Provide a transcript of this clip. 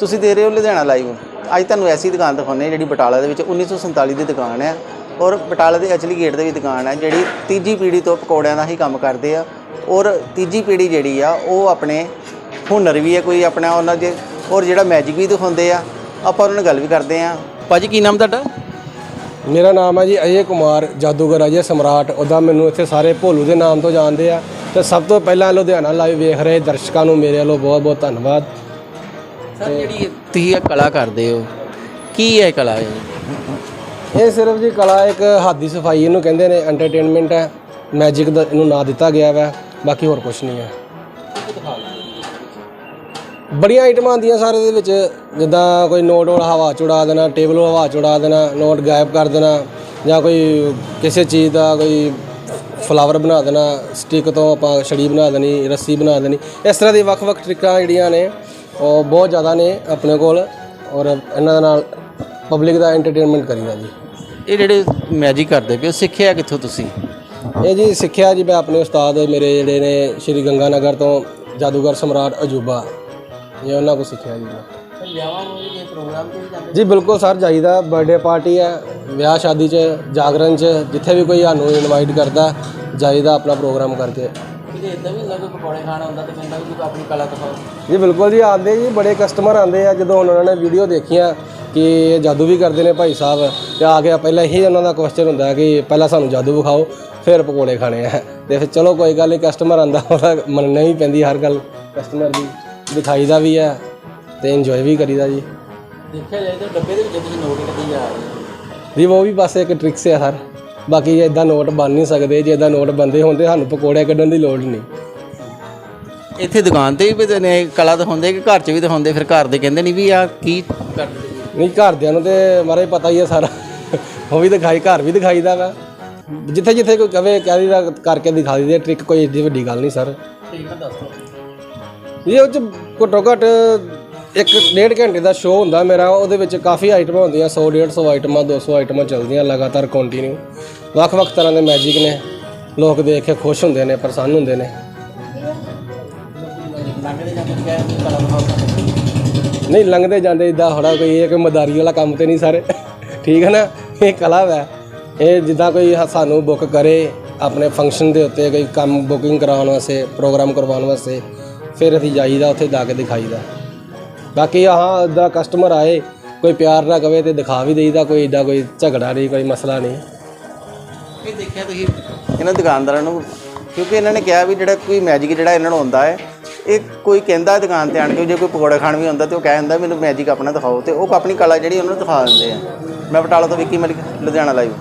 ਤੁਸੀਂ ਦੇ ਰਹੇ ਹੋ ਲੁਧਿਆਣਾ ਲਾਈਵ। ਅੱਜ ਤੁਹਾਨੂੰ ਐਸੀ ਦੁਕਾਨ ਦਿਖਾਉਂਦੇ ਹਾਂ ਜਿਹੜੀ ਬਟਾਲਾ ਦੇ ਵਿੱਚ 1947 ਦੀ ਦੁਕਾਨ ਹੈ ਔਰ ਬਟਾਲਾ ਦੇ ਅਚਲੀ ਗੇਟ ਦੇ ਵੀ ਦੁਕਾਨ ਹੈ ਜਿਹੜੀ ਤੀਜੀ ਪੀੜ੍ਹੀ ਤੋਂ ਪਕੌੜਿਆਂ ਦਾ ਹੀ ਕੰਮ ਕਰਦੇ ਆ ਔਰ ਤੀਜੀ ਪੀੜ੍ਹੀ ਜਿਹੜੀ ਆ ਉਹ ਆਪਣੇ ਹੁਨਰ ਵੀ ਹੈ ਕੋਈ ਆਪਣਾ ਉਹਨਾਂ ਦੇ ਔਰ ਜਿਹੜਾ ਮੈਜਿਕ ਵੀ ਦਿਖਾਉਂਦੇ ਆ, ਆਪਾਂ ਉਹਨਾਂ ਨਾਲ ਗੱਲ ਵੀ ਕਰਦੇ ਆ ਭਾਜੀ, ਕੀ ਨਾਮ ਤੁਹਾਡਾ? ਮੇਰਾ ਨਾਮ ਹੈ ਜੀ ਅਜੇ ਕੁਮਾਰ, ਜਾਦੂਗਰ ਅਜੇ ਸਮਰਾਟ। ਉਹਦਾ ਮੈਨੂੰ ਇੱਥੇ ਸਾਰੇ ਭੋਲੂ ਦੇ ਨਾਮ ਤੋਂ ਜਾਣਦੇ ਆ। ਤੇ ਸਭ ਤੋਂ ਪਹਿਲਾਂ ਲੁਧਿਆਣਾ ਲਾਈਵ ਵੇਖ ਰਹੇ ਦਰਸ਼ਕਾਂ ਨੂੰ ਮੇਰੇ ਵੱਲੋਂ ਬਹੁਤ ਬਹੁਤ ਧੰਨਵਾਦ। ਸਰ, ਜਿਹੜੀ ਤੁਸੀਂ ਇਹ ਕਲਾ ਕਰਦੇ ਹੋ, ਕੀ ਹੈ ਕਲਾ ਇਹ ਇਹ ਸਿਰਫ ਜੀ ਕਲਾ ਇੱਕ ਹੱਥ ਦੀ ਸਫ਼ਾਈ ਇਹਨੂੰ ਕਹਿੰਦੇ ਨੇ ਐਂਟਰਟੇਨਮੈਂਟ ਹੈ। ਮੈਜਿਕ ਦਾ ਇਹਨੂੰ ਨਾਂ ਦਿੱਤਾ ਗਿਆ ਵਾ, ਬਾਕੀ ਹੋਰ ਕੁਝ ਨਹੀਂ ਹੈ। ਬੜੀਆਂ ਆਈਟਮਾਂ ਆਉਂਦੀਆਂ ਸਾਰੇ ਦੇ ਵਿੱਚ, ਜਿੱਦਾਂ ਕੋਈ ਨੋਟ ਵਾਲਾ ਹਵਾ ਚੁੜਾ ਦੇਣਾ ਟੇਬਲ ਹਵਾ ਚ ਉਡਾ ਦੇਣਾ ਨੋਟ ਗਾਇਬ ਕਰ ਦੇਣਾ, ਜਾਂ ਕੋਈ ਕਿਸੇ ਚੀਜ਼ ਦਾ ਕੋਈ ਫਲਾਵਰ ਬਣਾ ਦੇਣਾ ਸਟਿਕ ਤੋਂ ਆਪਾਂ ਛੜੀ ਬਣਾ ਦੇਣੀ, ਰੱਸੀ ਬਣਾ ਦੇਣੀ, ਇਸ ਤਰ੍ਹਾਂ ਦੀ ਵੱਖ-ਵੱਖ ਟ੍ਰਿਕਾਂ ਜਿਹੜੀਆਂ ਨੇ। ਉਹ ਬਹੁਤ ਜ਼ਿਆਦਾ ਨੇ ਆਪਣੇ ਕੋਲ ਔਰ ਇਹਨਾਂ ਦੇ ਨਾਲ ਪਬਲਿਕ ਦਾ ਐਂਟਰਟੇਨਮੈਂਟ ਕਰੀਦਾ ਜੀ। ਇਹ ਜਿਹੜੇ ਮੈਜਿਕ ਕਰਦੇ ਪਏ ਹੋ ਸਿੱਖਿਆ ਕਿੱਥੋਂ ਤੁਸੀਂ? ਇਹ ਜੀ ਸਿੱਖਿਆ ਜੀ ਮੈਂ ਆਪਣੇ ਉਸਤਾਦ ਮੇਰੇ ਜਿਹੜੇ ਨੇ ਸ਼੍ਰੀ ਗੰਗਾਨਗਰ ਤੋਂ ਜਾਦੂਗਰ ਸਮਰਾਟ ਅਜੂਬਾ। ਇਹ ਉਹਨਾਂ ਕੋਲ ਸਿੱਖਿਆ ਜੀ। ਮੈਂ ਜੀ ਬਿਲਕੁਲ ਸਰ ਜਾਈਦਾ ਬਰਥਡੇ ਪਾਰਟੀ ਹੈ ਵਿਆਹ ਸ਼ਾਦੀ 'ਚ ਜਾਗਰਣ 'ਚ ਜਿੱਥੇ ਵੀ ਕੋਈ ਸਾਨੂੰ ਇਨਵਾਈਟ ਕਰਦਾ ਜਾਈਦਾ ਆਪਣਾ ਪ੍ਰੋਗਰਾਮ ਕਰਕੇ। ਕਿਤੇ ਇਦਾਂ ਵੀ ਹੁੰਦਾ ਕੋਈ ਪਕੌੜੇ ਖਾਣਾ ਹੁੰਦਾ ਤੇ ਕਹਿੰਦਾ ਵੀ ਤੂੰ ਆਪਣੀ ਕਲਾ ਦਿਖਾਓ। ਜੀ ਬਿਲਕੁਲ ਜੀ ਆਉਂਦੇ ਜੀ ਬੜੇ ਕਸਟਮਰ ਆਉਂਦੇ ਆ ਜਦੋਂ ਹੁਣ ਉਹਨਾਂ ਨੇ ਵੀਡੀਓ ਦੇਖੀਆਂ ਕਿ ਇਹ ਜਾਦੂ ਵੀ ਕਰਦੇ ਨੇ ਭਾਈ ਸਾਹਿਬ ਤੇ ਆ ਗਿਆ ਪਹਿਲਾਂ ਇਹੀ ਉਹਨਾਂ ਦਾ ਕੁਐਸਚਨ ਹੁੰਦਾ ਕਿ ਪਹਿਲਾਂ ਸਾਨੂੰ ਜਾਦੂ ਵਿਖਾਓ ਫਿਰ ਪਕੌੜੇ ਖਾਣੇ ਆ। ਤੇ ਫਿਰ ਚਲੋ ਕੋਈ ਗੱਲ ਨਹੀਂ ਕਸਟਮਰ ਆਂਦਾ ਉਹਦਾ ਮੰਨਣਾ ਹੀ ਪੈਂਦੀ ਹਰ ਗੱਲ। ਕਸਟਮਰ ਦੀ ਦਿਖਾਈਦਾ ਵੀ ਹੈ ਤੇ ਇੰਜੋਏ ਵੀ ਕਰੀਦਾ ਜੀ। ਦੇਖਿਆ ਜਾਏ ਤਾਂ ਡੱਬੇ ਦੇ ਵਿੱਚ ਤੁਸੀਂ ਨੋਟ ਕੱਢੀ ਜਾ ਰਹੇ ਹੋ ਜੀ ਉਹ ਵੀ ਬਸ ਇੱਕ ਟ੍ਰਿਕਸ ਹੈ ਸਰ। ਬਾਕੀ ਇਦਾਂ ਨੋਟ ਬਣ ਨਹੀਂ ਸਕਦੇ ਜੇ ਇਦਾਂ ਨੋਟ ਬੰਦੇ ਹੁੰਦੇ ਸਾਨੂੰ ਪਕੌੜੇ ਕੱਢਣ ਦੀ ਲੋੜ ਨਹੀਂ। ਇੱਥੇ ਦੁਕਾਨ ਤੇ ਵੀ ਨੇ ਕਲਾ ਦਿਖਾਉਂਦੇ ਕਿ ਘਰ 'ਚ ਵੀ ਦਿਖਾਉਂਦੇ ਫਿਰ ਘਰ ਦੇ ਕਹਿੰਦੇ ਨਹੀਂ ਵੀ ਆ ਕੀ ਕਰਦੇ ਨਹੀਂ ਘਰਦਿਆਂ ਨੂੰ ਤੇ ਮਾਰੇ ਪਤਾ ਹੀ ਹੈ ਸਾਰਾ। ਉਹ ਵੀ ਦਿਖਾਈ ਘਰ ਵੀ ਦਿਖਾਈਦਾ ਵਾ। ਜਿੱਥੇ ਜਿੱਥੇ ਕੋਈ ਕਵੇ ਕਹਿ ਦੀਦਾ ਕਰਕੇ ਦਿਖਾ ਦਈਦੇ ਟ੍ਰਿਕ ਕੋਈ ਏਡੀ ਵੱਡੀ ਗੱਲ ਨਹੀਂ ਸਰ ਠੀਕ ਹੈ ਦੱਸੋ ਇਹ ਉਹ ਚ ਘੱਟੋ ਘੱਟ ਇੱਕ ਡੇਢ ਘੰਟੇ ਦਾ ਸ਼ੋਅ ਹੁੰਦਾ ਮੇਰਾ, ਉਹਦੇ ਵਿੱਚ ਕਾਫੀ ਆਈਟਮਾਂ ਹੁੰਦੀਆਂ 100 150 ਆਈਟਮਾਂ 200 ਆਈਟਮਾਂ ਚੱਲਦੀਆਂ ਲਗਾਤਾਰ ਕੰਟੀਨਿਊ ਵੱਖ-ਵੱਖ ਤਰ੍ਹਾਂ ਦੇ ਮੈਜਿਕ ਨੇ। ਲੋਕ ਦੇਖ ਕੇ ਖੁਸ਼ ਹੁੰਦੇ ਨੇ, ਪ੍ਰਸੰਨ ਹੁੰਦੇ ਨੇ। ਨਹੀਂ, ਲੰਘਦੇ ਜਾਂਦੇ ਇਦਾਂ ਹੋਣਾ ਕੋਈ ਇਹ ਕੋਈ ਮਦਾਰੀ ਵਾਲਾ ਕੰਮ ਤੇ ਨਹੀਂ ਸਾਰੇ। ਠੀਕ ਹੈ ਨਾ? ਇਹ ਕਲਾ ਹੈ ਇਹ ਜਿੱਦਾਂ ਕੋਈ ਸਾਨੂੰ ਬੁੱਕ ਕਰੇ ਆਪਣੇ ਫੰਕਸ਼ਨ ਦੇ ਉੱਤੇ, ਕੋਈ ਕੰਮ ਬੁਕਿੰਗ ਕਰਾਉਣ ਵਾਸਤੇ ਪ੍ਰੋਗਰਾਮ ਕਰਵਾਉਣ ਵਾਸਤੇ, ਫਿਰ ਅਸੀਂ ਜਾਈਦਾ, ਉੱਥੇ ਜਾ ਕੇ ਦਿਖਾਈਦਾ। ਬਾਕੀ ਹਾਂ ਇਦਾਂ ਕਸਟਮਰ ਆਏ, ਕੋਈ ਪਿਆਰ ਨਾ ਕਵੇ ਤੇ ਦਿਖਾ ਵੀ ਦੇਈਦਾ, ਕੋਈ ਏਡਾ ਕੋਈ ਝਗੜਾ ਨਹੀਂ, ਕੋਈ ਮਸਲਾ ਨਹੀਂ। ਇਹ ਦੇਖਿਆ ਤੁਸੀਂ ਇਹਨਾਂ ਦੁਕਾਨਦਾਰਾਂ ਨੂੰ, ਕਿਉਂਕਿ ਇਹਨਾਂ ਨੇ ਕਿਹਾ ਵੀ ਜਿਹੜਾ ਕੋਈ ਮੈਜਿਕ ਜਿਹੜਾ ਇਹਨਾਂ ਨੂੰ ਆਉਂਦਾ ਹੈ, ਇਹ ਕੋਈ ਕਹਿੰਦਾ ਦੁਕਾਨ ਤੇ ਆਣ ਕੇ, ਜੇ ਕੋਈ ਪਕੌੜਾ ਖਾਣ ਵੀ ਆਉਂਦਾ ਤੇ ਉਹ ਕਹਿ ਦਿੰਦਾ ਮੈਨੂੰ ਮੈਜਿਕ ਆਪਣਾ ਦਿਖਾਓ ਤੇ ਉਹ ਆਪਣੀ ਕਲਾ ਜਿਹੜੀ ਉਹਨਾਂ ਨੂੰ ਦਿਖਾ ਦਿੰਦੇ ਆ। ਮੈਂ ਬਟਾਲਾ ਤੋਂ ਵਿੱਕੀ ਮਲਿਕ, ਲੁਧਿਆਣਾ ਲਾਈਵ